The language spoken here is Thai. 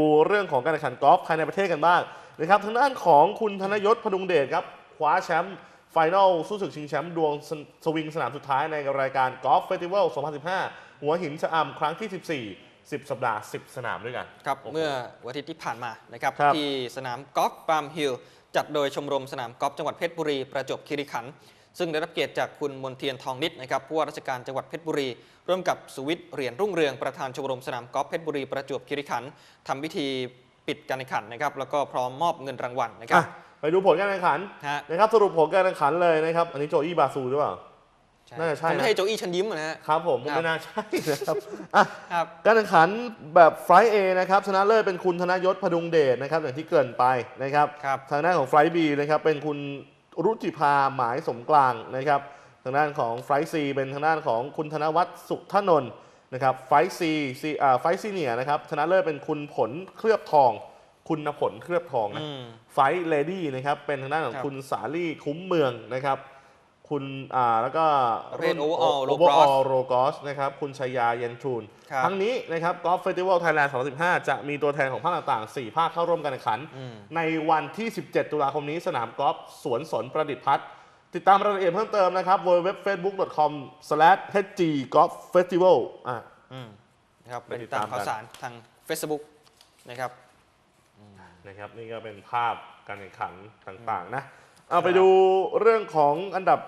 ดูเรื่องของการแข่งขันกอล์ฟภายในประเทศกันบ้างนะครับทางด้านของคุณธนยศพดุงเดชครับคว้าแชมป์ไฟนอลสู้ศึกชิงแชมป์ดวงสสวิงสนามสุดท้ายในรายการกอล์ฟเฟสติวัล 2015 หัวหินชะอำครั้งที่ 14 10 สัปดาห์ 10 สนามด้วยกันครับโอ้โหเมื่อวันอาทิตย์ที่ผ่านมานะครับครับที่สนามกอล์ฟปาล์มฮิลล์จัดโดยชมรมสนามกอล์ฟจังหวัดเพชรบุรีประจวบคีรีขันธ์ ซึ่งได้รับเกียรติจากคุณมนเทียนทองนิดนะครับผู้ว่าราชการจังหวัดเพชรบุรี ร่วมกับสุวิทย์เหรียญรุ่งเรืองประธานชมรมสนามกอล์ฟเพชรบุรีประจวบคีรีขันธ์ทำพิธีปิดการแข่งขันนะครับแล้วก็พร้อมมอบเงินรางวัลนะครับอะไปดูผลการแข่งขันฮะ นะครับสรุปผลการแข่งขันเลยนะครับ อันนี้โจอี้บาซูหรือเปล่า น่าจะใช่นะ ไม่ใช่โจอี้ชันยิ้มนะฮะ ครับผมครับ ไม่น่าใช่นะครับอะ ครับ การแข่งขันแบบไฟล์ A นะครับชนะเลิศเป็นคุณธนยศพดุงเดชนะครับอย่างที่เกริ่นไปนะครับครับ ทางด้านของไฟล์ B นะครับเป็นคุณ รุจิภาหมายสมกลางนะครับ ทางด้านของไฟล์ C เป็นทางด้านของคุณธนวัฒน์สุทนนท์นะครับไฟล์ C ซีอ่าไฟล์ซีเนียนะครับชนะเลิศเป็นคุณผลเคลือบทอง คุณผลเคลือบทองนะอืมไฟท์เลดี้นะครับเป็นทางด้านของครับคุณสาลี่คุ้มเมืองนะครับ คุณอ่าแล้วก็ Red Overall โอ Low เวอร์ออ Cross โรกอสนะครับคุณชายาเย็นทูนครับทั้งนี้นะครับกอล์ฟเฟสติวัลไทยแลนด์2015 จะมีตัวแทนของภาคต่างๆ 4 ภาคเข้าร่วมการแข่งขันอืมในวันที่ 17 ตุลาคมนี้สนามกอล์ฟสวนสนประดิษฐ์พัฒน์ติดตามรายละเอียดเพิ่มเติมนะครับ www.facebook.com/hggolffestival อะอืมนะครับไปเป็นติดตาตามมข่าวกันสารทาง Facebook นะครับนะครับนี่ก็เป็นภาพการแข่งขันต่างๆนะเอาไปดูเรื่องของอันดับ